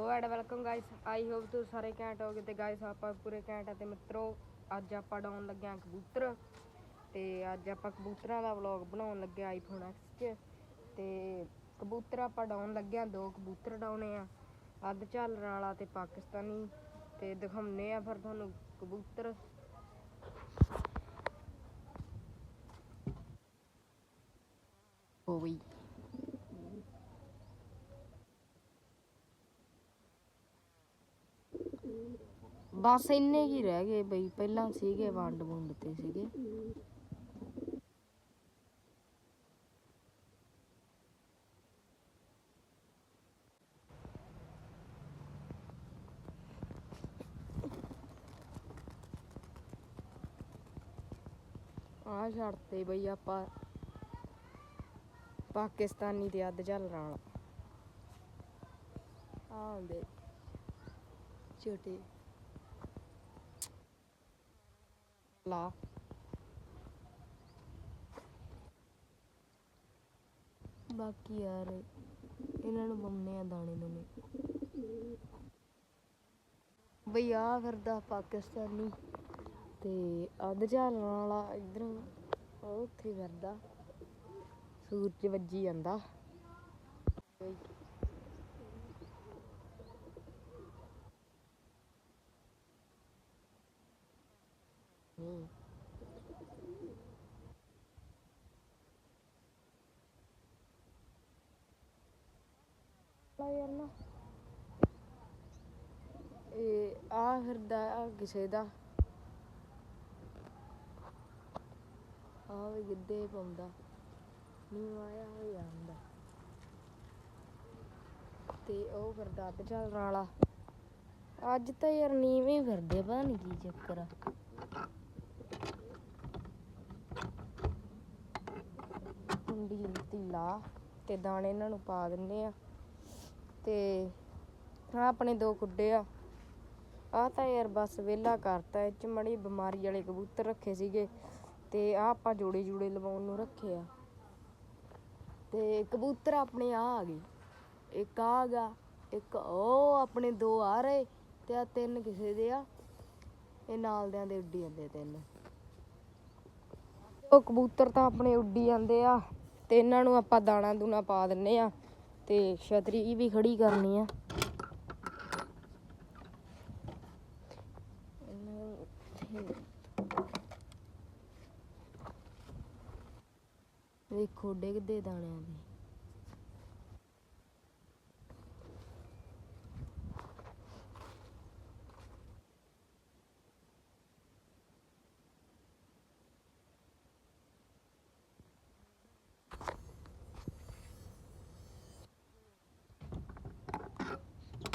So and welcome guys I hope ਤੁਸੀਂ ਸਾਰੇ ਘੈਂਟ ਹੋਗੇ ਤੇ ਗਾਇਸ ਆਪਾਂ ਪੂਰੇ ਘੈਂਟ ਆ ਤੇ ਮਿੱਤਰੋ, ਅੱਜ ਆਪਾਂ ਡਾਉਣ ਲੱਗੇ ਆ ਕਬੂਤਰ ਤੇ ਅੱਜ ਆਪਾਂ ਕਬੂਤਰਾਂ ਦਾ ਵਲੌਗ ਬਣਾਉਣ ਲੱਗੇ ਆਈਫੋਨ X 'ਚ ਤੇ ਕਬੂਤਰ ਆਪਾਂ ਡਾਉਣ ਲੱਗੇ ਆ ਦੋ ਕਬੂਤਰ ਡਾਉਣੇ ਆ। ਅੱਧ ਝਾਲਣ ਵਾਲਾ ਤੇ ਪਾਕਿਸਤਾਨੀ ਤੇ ਦਿਖਾਉਨੇ ਆ ਫਿਰ ਤੁਹਾਨੂੰ ਕਬੂਤਰ। oh, ਹੋ ਬਸ ਇੰਨੇ ਕੀ ਰਹਿ ਗਏ ਬਈ, ਪਹਿਲਾਂ ਸੀਗੇ ਵੰਡ ਵੁੰਡ ਤੇ ਸੀਗੇ। ਆ ਛੱਡਤੇ ਬਈ ਆਪਾਂ ਪਾਕਿਸਤਾਨੀ ਤੇ ਅੱਧ ਚੱਲ ਵਾਲਾ ਆ ਬਾਕੀ ਯਾਰ, ਇਹਨਾਂ ਨੂੰ ਬੰਨੇ ਆ ਦਾਣੇ ਨੂੰ ਬਈ ਆ ਫਿਰਦਾ ਪਾਕਿਸਤਾਨੀ ਤੇ ਅੱਧ ਝਾਲਣ ਵਾਲਾ ਇਧਰ ਉੱਥੇ ਫਿਰਦਾ। ਸੂਰਜ ਵੱਜੀ ਜਾਂਦਾ ਬਈ ਹੂੰ ਲਾ ਯਾਰ ਨਾ। ਇਹ ਆ ਫਿਰਦਾ ਕਿਸੇ ਦਾ। ਆ ਵੀ ਗਿੱਧੇ ਪਾਉਂਦਾ। ਨਹੀਂ ਆਇਆ ਹੋ ਜਾਂਦਾ ਤੇ ਉਹ ਫਿਰਦਾ ਅੱਧ ਚੱਲਣ ਵਾਲਾ ਅੱਜ ਤਾਂ ਯਾਰ ਨੀਵੇਂ ਫਿਰਦੇ, ਪਤਾ ਨਹੀਂ ਕੀ ਚੱਕਰ ਆ। ਕੁੰਡੀ ਲਾ ਤੇ ਦਾਣੇ ਇਹਨਾਂ ਨੂੰ ਪਾ ਦਿੰਦੇ ਆ। ਤੇ ਆ ਆਪਣੇ ਦੋ ਕੁੱਡੇ ਆ। ਆ ਤਾਂ ਯਾਰ ਬਸ ਵਿਹਲਾ ਕਰਤਾ, ਇਹ ਚ ਮੜੀ ਬਿਮਾਰੀ ਵਾਲੇ ਕਬੂਤਰ ਰੱਖੇ ਸੀਗੇ ਤੇ ਆ ਆਪਾਂ ਜੋੜੇ ਜੂੜੇ ਲਵਾਉਣ ਨੂੰ ਰੱਖੇ ਆ। ਤੇ ਕਬੂਤਰ ਆਪਣੇ ਆ ਆ ਗਏ। ਇੱਕ ਆ ਗਿਆ, ਇੱਕ ਉਹ ਆਪਣੇ ਦੋ ਆ ਰਹੇ ਤੇ ਆ ਤਿੰਨ ਕਿਸੇ ਦੇ ਆ। ਇਹ ਨਾਲ ਦਿਆਂ ਦੇ ਉੱਡੀ ਜਾਂਦੇ ਤਿੰਨ। ਉਹ ਕਬੂਤਰ ਤਾਂ ਆਪਣੇ ਉੱਡੀ ਜਾਂਦੇ ਆ ਤੇ ਇਹਨਾਂ ਨੂੰ ਆਪਾਂ ਦਾਣਾ ਦੂਣਾ ਪਾ ਦਿੰਨੇ ਆ। ਤੇ ਛਤਰੀ ਵੀ ਖੜੀ ਕਰਨੀ ਆ। ਇਹਨੂੰ ਵੇਖੋ ਡਿੱਗਦੇ ਦਾਣਿਆਂ ਦੇ।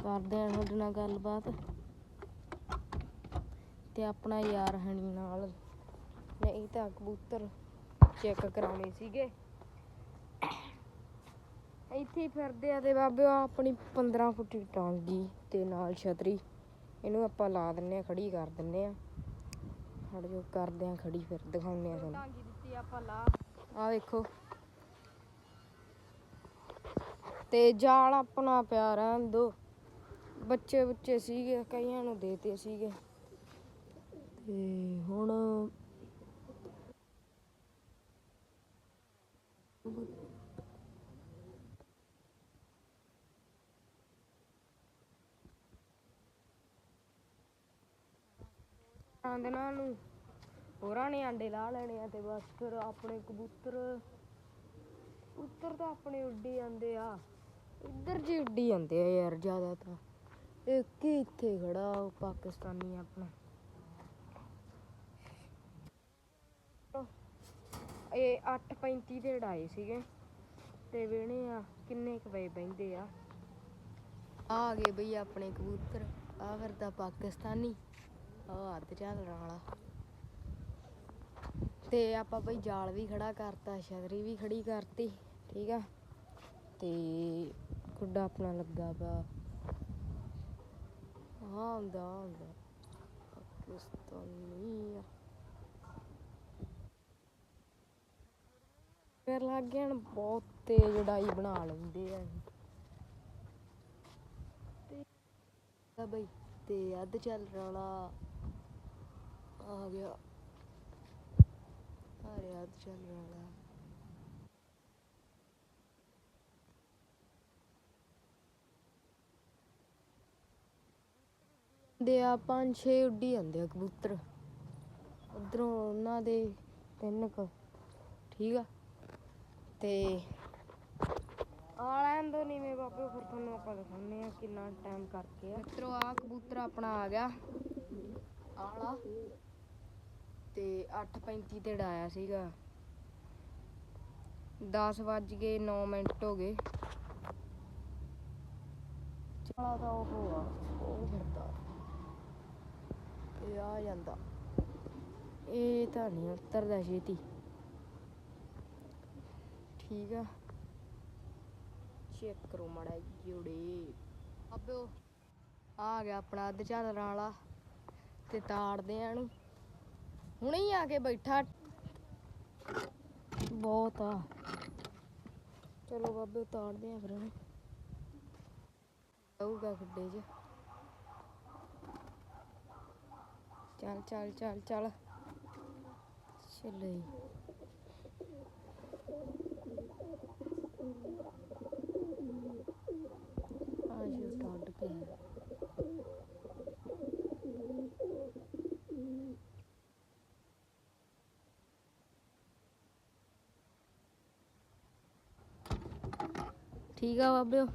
ਕਰਦੇ ਆ ਤੁਹਾਡੇ ਨਾਲ ਗੱਲਬਾਤ। ਤੇ ਆਪਣਾ ਯਾਰ ਹਣੀ ਨਾਲ। ਨਹੀਂ ਤਾਂ ਕਬੂਤਰ ਚੈੱਕ ਕਰਾਉਣੇ ਸੀਗੇ। ਇੱਥੇ ਫਿਰਦੇ ਆ ਤੇ ਬਾਬੇ ਆਪਣੀ 15 ਫੁੱਟੀ ਟਾਂਗੀ ਤੇ ਨਾਲ ਛਤਰੀ। ਇਹਨੂੰ ਆਪਾਂ ਲਾ ਦਿੰਨੇ ਆ ਖੜੀ ਕਰ ਦਿੰਨੇ ਆ। ਹੜ ਜੋ ਕਰਦੇ ਆ ਖੜੀ ਫਿਰ ਦਿਖਾਉਂਦੇ ਆ ਤੁਹਾਨੂੰ। ਟਾਂਗੀ ਦਿੱਤੀ ਆਪਾਂ ਲਾ। ਆ ਵੇਖੋ। ਤੇ ਜਾਲ ਆਪਣਾ ਪਿਆ ਰਹਿਣ ਦੋ ਬੱਚੇ ਬੱਚੇ ਸੀਗੇ, ਕਈਆਂ ਨੂੰ ਦੇਤੇ ਸੀਗੇ। ਤੇ ਹੁਣ ਆਂਦੇ ਨਾਲ ਨੂੰ ਹੋਰਾਂ ਨੇ ਆਂਡੇ ਲਾ ਲੈਣੇ ਆ ਤੇ ਬਸ ਫਿਰ ਆਪਣੇ ਕਬੂਤਰ ਕਬੂਤਰ ਤਾਂ ਆਪਣੇ ਉੱਡੀ ਜਾਂਦੇ ਆ। ਇੱਧਰ ਜੀ ਉੱਡੀ ਜਾਂਦੇ ਆ ਯਾਰ ਜ਼ਿਆਦਾ ਤਾਂ ਇੱਕ ਹੀ ਇੱਥੇ ਖੜਾ ਉਹ ਪਾਕਿਸਤਾਨੀ ਆਪਣਾ। ਇਹ 8:35 ਦੇ ਢਾਏ ਸੀਗੇ ਤੇ ਵੇਣੇ ਆ, ਕਿੰਨੇ ਕੁ ਵਜੇ ਬਹਿੰਦੇ ਆ? ਆ ਗਏ ਬਈ ਆਪਣੇ ਕਬੂਤਰ, ਆ ਫਿਰਦਾ ਪਾਕਿਸਤਾਨੀ ਆ ਹੱਥ ਚੱਲਣ ਵਾਲਾ। ਤੇ ਆਪਾਂ ਬਈ ਜਾਲ ਵੀ ਖੜਾ ਕਰਤਾ, ਛਤਰੀ ਵੀ ਖੜੀ ਕਰਤੀ, ਠੀਕ ਆ? ਤੇ ਕੁੱਡਾ ਆਪਣਾ ਲੱਗਾ ਵਾ। ਹਾਂ ਹੁੰਦਾ ਪਾਕਿਸਤਾਨੀ ਫਿਰ ਲੱਗ ਗਿਆ ਬਹੁਤ ਤੇਜ਼ ਉਡਾਈ ਬਣਾ ਲੈਂਦੇ ਆ ਤੇ ਬਈ, ਤੇ ਅੱਧ ਚੱਲ ਵਾਲਾ ਆ ਗਿਆ। ਆ ਅੱਧ ਚੱਲ ਵਾਲਾ ਦੇ ਆ ਪੰਜ ਛੇ ਉੱਡੀ ਜਾਂਦੇ ਆ ਕਬੂਤਰ। ਉਧਰੋਂ ਉਹਨਾਂ ਦੇ ਤਿੰਨ ਕੁ, ਠੀਕ ਆ? ਤੇ ਆ ਲੈਣ ਦੋ ਨੀਵੇਂ ਬਾਬੇ, ਫਿਰ ਤੁਹਾਨੂੰ ਆਪਾਂ ਦਿਖਾਉਂਦੇ ਆ ਕਿੰਨਾ ਟਾਈਮ ਕਰਕੇ ਆ। ਮਿੱਤਰੋ ਆ ਕਬੂਤਰ ਆਪਣਾ ਆ ਗਿਆ। ਆਲਾ। ਤੇ 8:35 ਤੇ ਡਾਇਆ ਸੀਗਾ। 10 ਵੱਜ ਗਏ 9 ਮਿੰਟ ਹੋ ਗਏ। ਚਲਾ ਤਾਂ ਉਹ ਆ, ਉਹ ਫਿਰਦਾ। ਇਹ ਆ ਜਾਂਦਾ। ਇਹ ਤਾਂ ਨਹੀਂ ਉਤਰਦਾ ਛੇਤੀ। ਠੀਕ ਆ। ਚੈੱਕ ਕਰੋ ਮੜਾ ਜੋੜੇ ਅਬੇ ਆ ਗਿਆ ਆਪਣਾ ਅੱਧ ਝਾਲਣ ਵਾਲਾ ਤੇ ਤਾੜਦੇ ਆ ਇਹਨੂੰ। ਹੁਣੇ ਹੀ ਆ ਕੇ ਬੈਠਾ। ਬਹੁਤ ਆ। ਚਲੋ ਬਾਬੇ ਤਾੜਦੇ ਆ ਫਿਰ ਇਹਨੂੰ। ਆਊਗਾ ਖੱਡੇ 'ਚ। ਚੱਲ ਚੱਲ ਚੱਲ ਚੱਲ। ਚੱਲੋ। ਜੀ ਟੱਡ ਪਿਆ ਠੀਕ ਆ ਬਾਬਿਓ?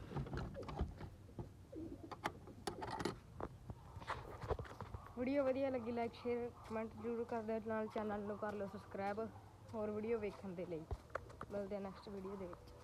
ਵੀਡੀਓ ਵਧੀਆ ਲੱਗੀ ਲਾਈਕ ਸ਼ੇਅਰ ਕਮੈਂਟ ਜ਼ਰੂਰ ਕਰ ਦਿਓ, ਨਾਲ ਚੈਨਲ ਨੂੰ ਕਰ ਲਓ ਸਬਸਕ੍ਰਾਈਬ ਹੋਰ ਵੀਡੀਓ ਵੇਖਣ ਦੇ ਲਈ। ਮਿਲਦੇ ਆ ਨੈਕਸਟ ਵੀਡੀਓ ਦੇ ਵਿੱਚ।